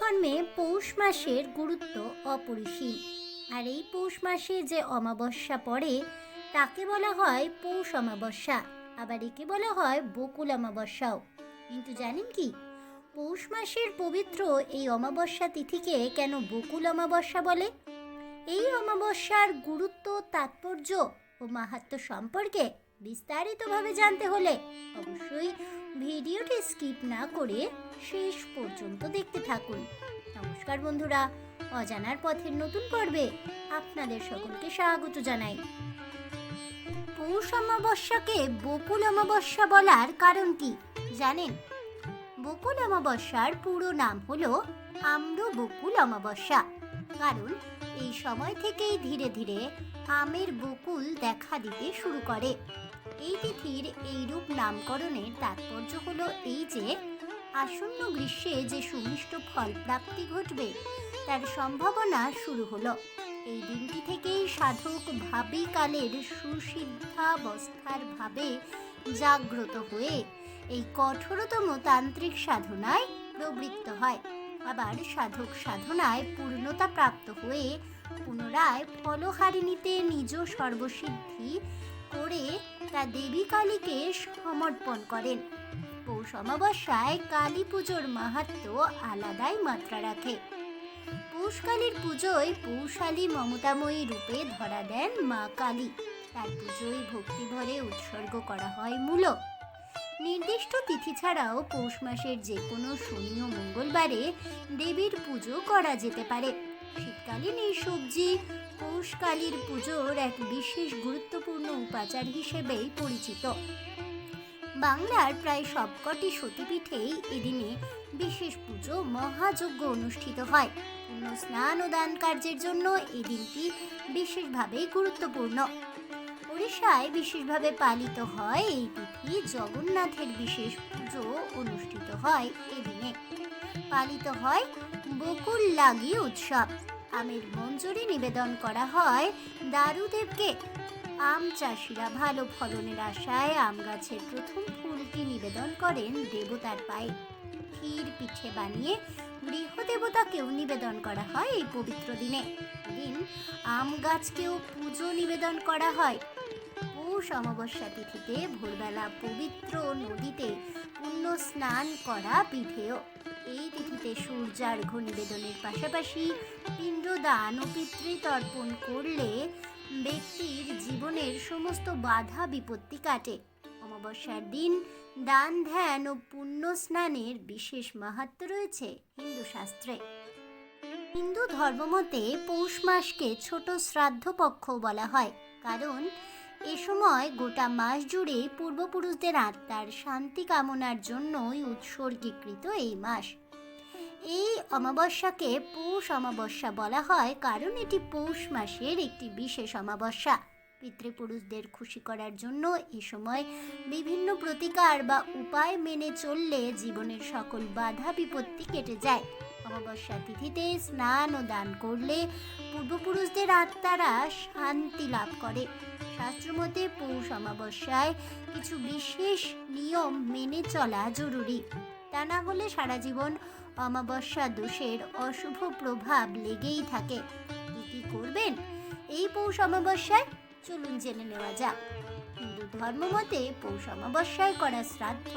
ধর্মে পৌষ মাসের গুরুত্ব অপরিসীম। আর এই পৌষ মাসে যে অমাবস্যা পড়ে, তাকে বলা হয় পৌষ অমাবস্যা, আবার একে বলা হয় বকুল অমাবস্যাও। কিন্তু জানেন কি? পৌষ মাসের পবিত্র এই অমাবস্যা তিথিকে কেন বকুল অমাবস্যা বলে? এই অমাবস্যার গুরুত্ব, তাৎপর্য ও মাহাত্ম্য সম্পর্কে বিস্তারিতভাবে জানতে হলে অবশ্যই ভিডিওটি স্কিপ না করে শেষ পর্যন্ত দেখতে থাকুন। নমস্কার বন্ধুরা, অজানার পথের নতুন পর্বে আপনাদের সকলকে স্বাগত জানাই। পৌষ অমাবস্যাকে বকুল অমাবস্যা বলার কারণ কি জানেন? বকুল অমাবস্যার পুরো নাম হলো আম্র বকুল অমাবস্যা। কারণ এই সময় থেকেই ধীরে ধীরে আমের বকুল দেখা দিতে শুরু করে। এই তিথির এইরূপ নামকরণের তাৎপর্য হলো এই যে, আসন্ন গ্রীষ্মে যে সুমিষ্ট ফল প্রাপ্তি ঘটবে, তার সম্ভাবনা শুরু হলো। এই দিনটি থেকেই সাধক ভাবি কালের সুসিদ্ধাবস্থার ভাবে জাগ্রত হয়ে এই কঠোরতম তান্ত্রিক সাধনায় প্রবৃত্ত হয়। আবার সাধক সাধনায় পূর্ণতা প্রাপ্ত হয়ে পুনরায় ফলহারিণীতে নিজ সর্বসিদ্ধি করে তা দেবী কালীকে সমর্পণ করেন। পৌষ অমাবস্যায় কালী পুজোর মাহাত্ম্য আলাদাই মাত্রা রাখে। পৌষকালীর পুজোয় পৌষালী মমতাময়ী রূপে ধরা দেন মা কালী। তার পুজোয় ভক্তিভরে উৎসর্গ করা হয় মূল। নির্দিষ্ট তিথি ছাড়াও পৌষ মাসের যে কোনো শনি ও মঙ্গলবারে দেবীর পুজো করা যেতে পারে। শীতকালীন এই সবজি পৌষকালীর পুজোর এক বিশেষ গুরুত্বপূর্ণ উপাচার হিসেবেই পরিচিত। বাংলার প্রায় সবকটি সতীপীঠেই এদিনে বিশেষ পুজো মহাযজ্ঞ অনুষ্ঠিত হয়। পূর্ণ স্নান ও দান কার্যের জন্য এই দিনটি বিশেষভাবে গুরুত্বপূর্ণ। ওড়িশায় বিশেষভাবে পালিত হয় এই তিথি জগন্নাথের বিশেষ পুজো অনুষ্ঠিত হয় এদিনে। পালিত হয় বকুল লাগি উৎসব। আমের মঞ্জুরি নিবেদন করা হয় দারুদেবকে। আম চাষিরা ভালো ফলনের আশায় আম গাছের প্রথম ফুলটি নিবেদন করেন দেবতার পায়ে। ক্ষীর পিঠে বানিয়ে গৃহদেবতাকেও নিবেদন করা হয় এই পবিত্র দিনে। দিন আম গাছকেও পুজো নিবেদন করা হয়। পৌষ অমাবস্যা তিথিতে ভোরবেলা পবিত্র নদীতে পুণ্য স্নান করা বিধেয়। এই তিথিতে সূর্যার্ঘ্য নিবেদনের পাশাপাশি পিণ্ডদান ও পিতৃতর্পণ করলে ব্যক্তির জীবনের সমস্ত বাধা বিপত্তি কাটে। অমাবস্যার দিন দান, ধ্যান ও পুণ্য স্নানের বিশেষ মাহাত্ম্য রয়েছে হিন্দু শাস্ত্রে। হিন্দু ধর্মমতে পৌষ মাসকে ছোট শ্রাদ্ধ পক্ষ বলা হয়, কারণ এ সময় গোটা মাস জুড়ে পূর্বপুরুষদের আত্মার শান্তি কামনার জন্যই উৎসর্গীকৃত এই মাস। এই অমাবস্যাকে পৌষ অমাবস্যা বলা হয় কারণ এটি পৌষ মাসের একটি বিশেষ অমাবস্যা। পিতৃপুরুষদের খুশি করার জন্য এ সময় বিভিন্ন প্রতিকার বা উপায় মেনে চললে জীবনের সকল বাধা বিপত্তি কেটে যায়। অমাবস্যা তিথিতে স্নান ও দান করলে পূর্বপুরুষদের আত্মারা শান্তি লাভ করে। শাস্ত্রমতে পৌষ অমাবস্যায় কিছু বিশেষ নিয়ম মেনে চলা জরুরি। তা না হলে সারা জীবন অমাবস্যা দোষের অশুভ প্রভাব লেগেই থাকে। কি করবেন? এই পৌষ অমাবস্যায় চলুন জেনে নেওয়া যাক। হিন্দু ধর্মমতে পৌষ অমাবস্যায় করা শ্রাদ্ধ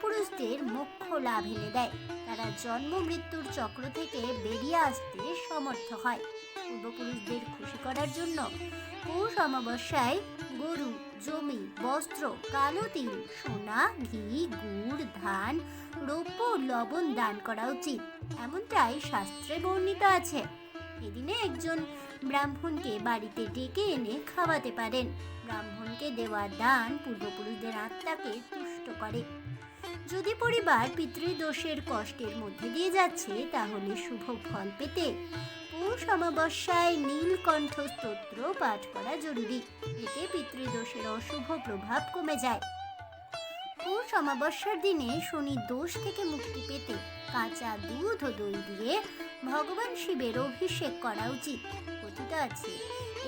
পূর্বপুরুষদের মোক্ষ লাভ এনে দেয়। তারা জন্ম মৃত্যুর চক্র থেকে বেরিয়ে আসতে সমর্থ হয়। পূর্বপুরুষদের খুশি করার জন্য পৌষ অমাবস্যায় গরু, জমি, বস্ত্র, কালো তিল, সোনা, ঘি, গুড়, ধান, রৌপ্য লবণ দান করা উচিত। এমনটাই শাস্ত্রে বর্ণিত আছে। এদিনে একজন ব্রাহ্মণকে বাড়িতে ডেকে এনে খাওয়াতে পারেন। ব্রাহ্মণকে দেওয়া দান পূর্বপুরুষদের আত্মাকে তুষ্ট করে। যদি পরিবার পিতৃদোষের কষ্টের মধ্যে দিয়ে যাচ্ছে, তাহলে শুভ ফল পেতে পৌষ অমাবস্যায় নীলকণ্ঠ স্তোত্র পাঠ করা জরুরি। এতে পিতৃদোষের অশুভ প্রভাব কমে যায়। পৌষ অমাবস্যার দিনে শনি দোষ থেকে মুক্তি পেতে কাঁচা দুধ ও দই দিয়ে ভগবান শিবের অভিষেক করা উচিত। কথিত আছে,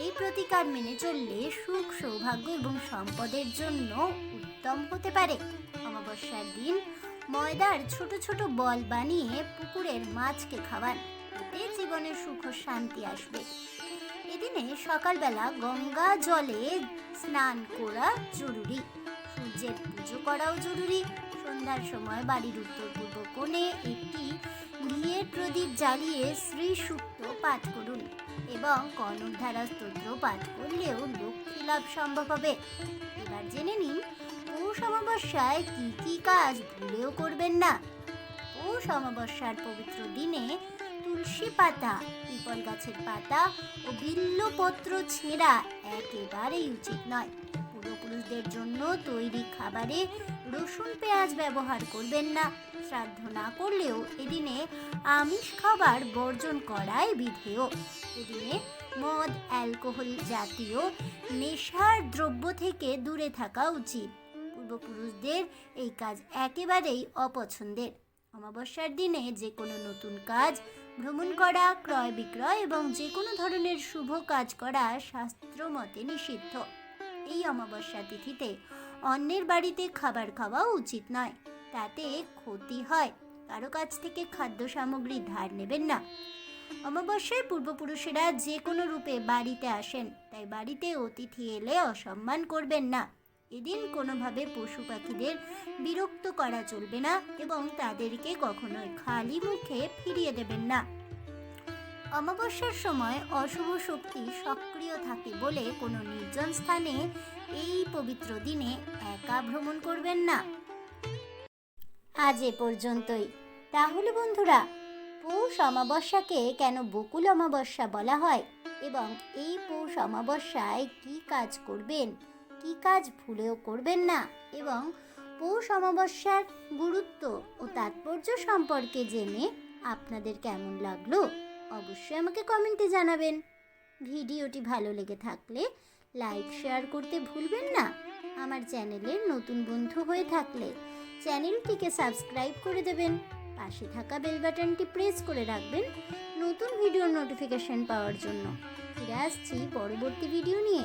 এই প্রতিকার মেনে চললে সুখ, সৌভাগ্য এবং সম্পদের জন্য উত্তম হতে পারে। অমাবস্যার দিন ময়দার ছোট ছোট বল বানিয়ে পুকুরের মাছকে খাওয়ান। এতে জীবনের সুখ শান্তি আসবে। এদিনে সকালবেলা গঙ্গা জলে স্নান করা জরুরি। সূর্যের পুজো করাও জরুরি। সন্ধ্যার সময় বাড়ির উত্তর পূর্ব কোণে একটি ঘিয়ের প্রদীপ জ্বালিয়ে শ্রী সুক্ত পাঠ করুন এবং কনকধারা স্তোত্র পাঠ করলেও লক্ষ্মী লাভ সম্ভব হবে। এবার জেনে নিন পৌষ অমাবস্যায় কি কি কাজ ভুলেও করবেন না। পৌষ অমাবস্যার পবিত্র দিনে তুলসী পাতা, পিপল গাছের পাতা ও বিল্লপত্র ছেঁড়া একেবারেই উচিত নয়। পূর্বপুরুষদের জন্য তৈরি খাবারে রসুন পেঁয়াজ ব্যবহার করবেন না। শ্রাদ্ধ না করলেও এদিনে আমিষ খাবার বর্জন করাই বিধেয়। এদিনে মদ, অ্যালকোহল জাতীয় নেশার দ্রব্য থেকে দূরে থাকা উচিত। পূর্বপুরুষদের এই কাজ একেবারেই অপছন্দের। অমাবস্যার দিনে যে কোনো নতুন কাজ, ভ্রমণ করা, ক্রয় বিক্রয় এবং যে কোনো ধরনের শুভ কাজ করা শাস্ত্র মতে নিষিদ্ধ। এই অমাবস্যা তিথিতে অন্যের বাড়িতে খাবার খাওয়া উচিত নয়, তাতে ক্ষতি হয়। কারও কাছ থেকে খাদ্য সামগ্রী ধার নেবেন না। অমাবস্যায় পূর্বপুরুষেরা যে কোনো রূপে বাড়িতে আসেন, তাই বাড়িতে অতিথি এলে অসম্মান করবেন না। এদিন কোনোভাবে পশু পাখিদের বিরক্ত করা চলবে না এবং তাদেরকে কখনোই খালি মুখে ফিরিয়ে দেবেন না। অমাবস্যার সময় অশুভ শক্তি সক্রিয় থাকে বলে কোনো নির্জন স্থানে এই পবিত্র দিনে একা ভ্রমণ করবেন না। আজ এ পর্যন্তই। তাহলে বন্ধুরা, পৌষ অমাবস্যাকে কেন বকুল অমাবস্যা বলা হয় এবং এই পৌষ অমাবস্যায় কি কাজ করবেন কি কাজ ভুলেও করবেন না এবং পৌষ অমাবস্যার গুরুত্ব ও তাৎপর্য সম্পর্কে জেনে আপনাদের কেমন লাগল অবশ্যই আমাকে কমেন্টে জানাবেন। ভিডিওটি ভালো লেগে থাকলে লাইক, শেয়ার করতে ভুলবেন না। আমার চ্যানেলের নতুন বন্ধু হয়ে থাকলে চ্যানেলটিকে সাবস্ক্রাইব করে দেবেন। পাশে থাকা বেল বাটনটি প্রেস করে রাখবেন নতুন ভিডিওর নোটিফিকেশন পাওয়ার জন্য। ফিরে আসছি পরবর্তী ভিডিও নিয়ে।